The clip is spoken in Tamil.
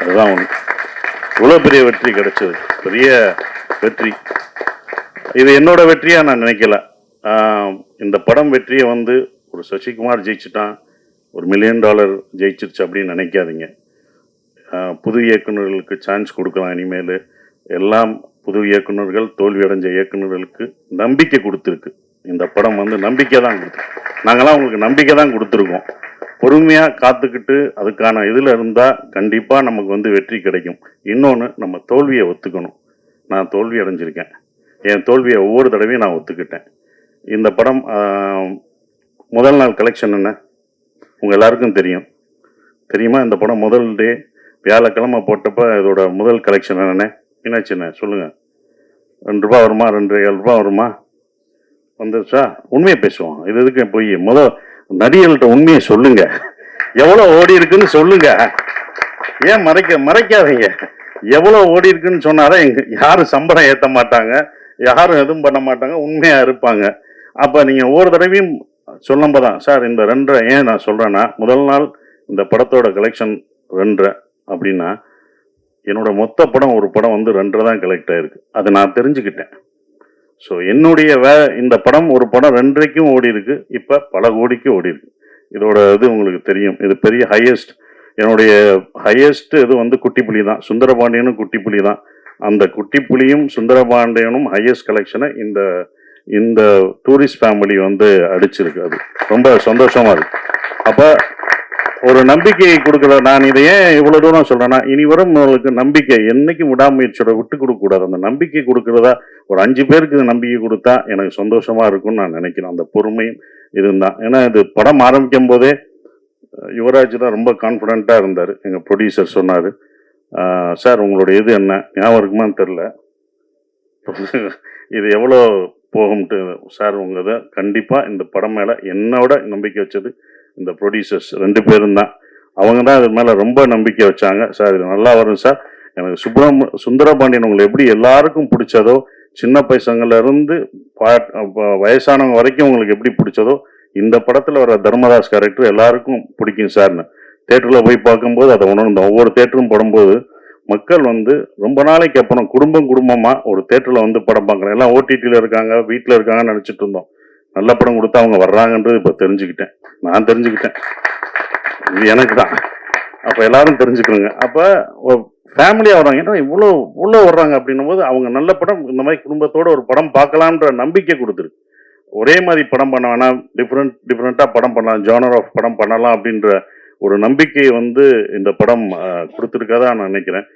அதுதான் ஒன்று இவ்வளோ பெரிய வெற்றி கிடைச்சது. பெரிய வெற்றி. இது என்னோட வெற்றியாக நான் நினைக்கல. இந்த படம் வெற்றியை வந்து ஒரு சசிகுமார் ஜெயிச்சுட்டான் ஒரு மில்லியன் டாலர் ஜெயிச்சிருச்சு அப்படின்னு நினைக்காதீங்க. புது இயக்குனர்களுக்கு சான்ஸ் கொடுக்கலாம் இனிமேல். எல்லாம் புது இயக்குனர்கள் தோல்வியடைஞ்ச இயக்குநர்களுக்கு இயக்குனர்களுக்கு நம்பிக்கை கொடுத்துருக்கு. இந்த படம் வந்து நம்பிக்கை தான் கொடுத்துருக்கு. நாங்களாம் உங்களுக்கு நம்பிக்கை தான் கொடுத்துருக்கோம். பொறுமையாக காத்துக்கிட்டு அதுக்கான இதில் இருந்தால் கண்டிப்பாக நமக்கு வந்து வெற்றி கிடைக்கும். இன்னொன்று நம்ம தோல்வியை ஒத்துக்கணும். நான் தோல்வி அடைஞ்சிருக்கேன். என் தோல்வியை ஒவ்வொரு தடவையும் நான் ஒத்துக்கிட்டேன். இந்த படம் முதல் நாள் கலெக்ஷன் என்ன? உங்கள் எல்லாருக்கும் தெரியும். தெரியுமா? இந்த படம் முதல் டே வியாழக்கிழமை போட்டப்ப இதோட முதல் கலெக்ஷன் என்னென்ன? மீனாட்சிண்ணே சொல்லுங்கள் ரெண்டு ரூபா வருமா? ரெண்டு ஏழு ரூபா வருமா? வந்துருச்சா? உண்மையை பேசுவோம். இது எதுக்கு போய் முதல் நடிகர்கள்ட்ட உண்மையை சொல்லுங்க. எவ்வளோ ஓடி இருக்குன்னு சொல்லுங்க. ஏன் மறைக்க மறைக்காதீங்க. எவ்வளோ ஓடி இருக்குன்னு சொன்னாதான் எங்க யாரும் சம்பளம் ஏற்ற மாட்டாங்க. யாரும் எதுவும் பண்ண மாட்டாங்க. உண்மையா இருப்பாங்க. அப்ப நீங்க ஒவ்வொரு தடவையும் சொல்லும்போது தான் சார் இந்த ரெண்டரை ஏன் நான் சொல்றேன்னா முதல் நாள் இந்த படத்தோட கலெக்ஷன் ரெண்டரை அப்படின்னா என்னோட மொத்த படம் ஒரு படம் வந்து ரெண்டரை தான் கலெக்ட் ஆயிருக்கு. அதை நான் தெரிஞ்சுக்கிட்டேன். ஸோ என்னுடைய வே இந்த படம் ஒரு படம் ரெண்டரைக்கும் ஓடி இருக்கு. இப்போ பல கோடிக்கு ஓடி இருக்கு. இதோட இது உங்களுக்கு தெரியும். இது பெரிய ஹையஸ்ட் என்னுடைய ஹையஸ்ட் இது வந்து குட்டிப்புலி தான். சுந்தரபாண்டியனும் குட்டிப்புலி தான். அந்த குட்டிப்புலியும் சுந்தரபாண்டியனும் ஹையஸ்ட் கலெக்ஷனை இந்த இந்த டூரிஸ்ட் ஃபேமிலி வந்து அடிச்சிருக்கு அது. ரொம்ப சந்தோஷமாக இருக்கு. அப்போ ஒரு நம்பிக்கையை கொடுக்கல. நான் இதை ஏன் இவ்வளவு தூரம் சொல்றேன்னா இனி வரும் உங்களுக்கு நம்பிக்கை என்றைக்கும் விடாமுயற்சியோட விட்டு கொடுக்க கூடாது. அந்த நம்பிக்கை கொடுக்கறதா ஒரு அஞ்சு பேருக்கு நம்பிக்கை கொடுத்தா எனக்கு சந்தோஷமா இருக்கும்னு நான் நினைக்கிறேன். அந்த பொறுமையும் இருந்தான் ஏன்னா இது படம் ஆரம்பிக்கும் போதே யுவராஜ் தான் ரொம்ப கான்ஃபிடெண்ட்டாக இருந்தார். எங்கள் ப்ரொடியூசர் சொன்னார். சார் உங்களுடைய இது என்ன? ஞாபகம் இருக்குமான்னு தெரில இது எவ்வளோ போகும்ட்டு சார் உங்கள் இதை கண்டிப்பாக இந்த படம் மேலே என்னோட நம்பிக்கை வச்சது இந்த ப்ரொடியூசர்ஸ் ரெண்டு பேரும் தான். அவங்க தான் இது மேலே ரொம்ப நம்பிக்கை வச்சாங்க. சார் இது நல்லா வரும் சார். எனக்கு சுப்ரம் சுந்தரபாண்டியன் உங்களை எப்படி எல்லாருக்கும் பிடிச்சதோ சின்ன பைசங்கள்லேருந்து பாட் வயசானவங்க வரைக்கும் உங்களுக்கு எப்படி பிடிச்சதோ இந்த படத்தில் வர தர்மதாஸ் கேரக்டர் எல்லாருக்கும் பிடிக்கும் சார்னு. தேட்டரில் போய் பார்க்கும்போது அதை உணர்ந்தோம் ஒவ்வொரு தேட்டரும் படும்போது மக்கள் வந்து ரொம்ப நாளைக்கு அப்புறம் குடும்பம் குடும்பமாக ஒரு தேட்டரில் வந்து படம் பார்க்குறேன் எல்லாம் ஓடிடியில் இருக்காங்க வீட்டில் இருக்காங்கன்னு நினச்சிட்டு இருந்தோம். நல்ல படம் கொடுத்தா அவங்க வர்றாங்கன்றது இப்போ தெரிஞ்சுக்கிட்டேன். நான் தெரிஞ்சுக்கிட்டேன். இது எனக்கு தான் அப்போ எல்லாரும் தெரிஞ்சுக்கணுங்க. அப்போ ஃபேமிலியாக வர்றாங்க. ஏன்னா இவ்வளோ இவ்வளோ வர்றாங்க அப்படின்னும் போது அவங்க நல்ல படம் இந்த மாதிரி குடும்பத்தோட ஒரு படம் பார்க்கலான்ற நம்பிக்கை கொடுத்துருக்கு. ஒரே மாதிரி படம் பண்ண வேணாம். டிஃப்ரெண்ட் டிஃப்ரெண்ட்டாக படம் பண்ணலாம். ஜானர் ஆஃப் படம் பண்ணலாம் அப்படின்ற ஒரு நம்பிக்கையை வந்து இந்த படம் கொடுத்துருக்கதா நான் நினைக்கிறேன்.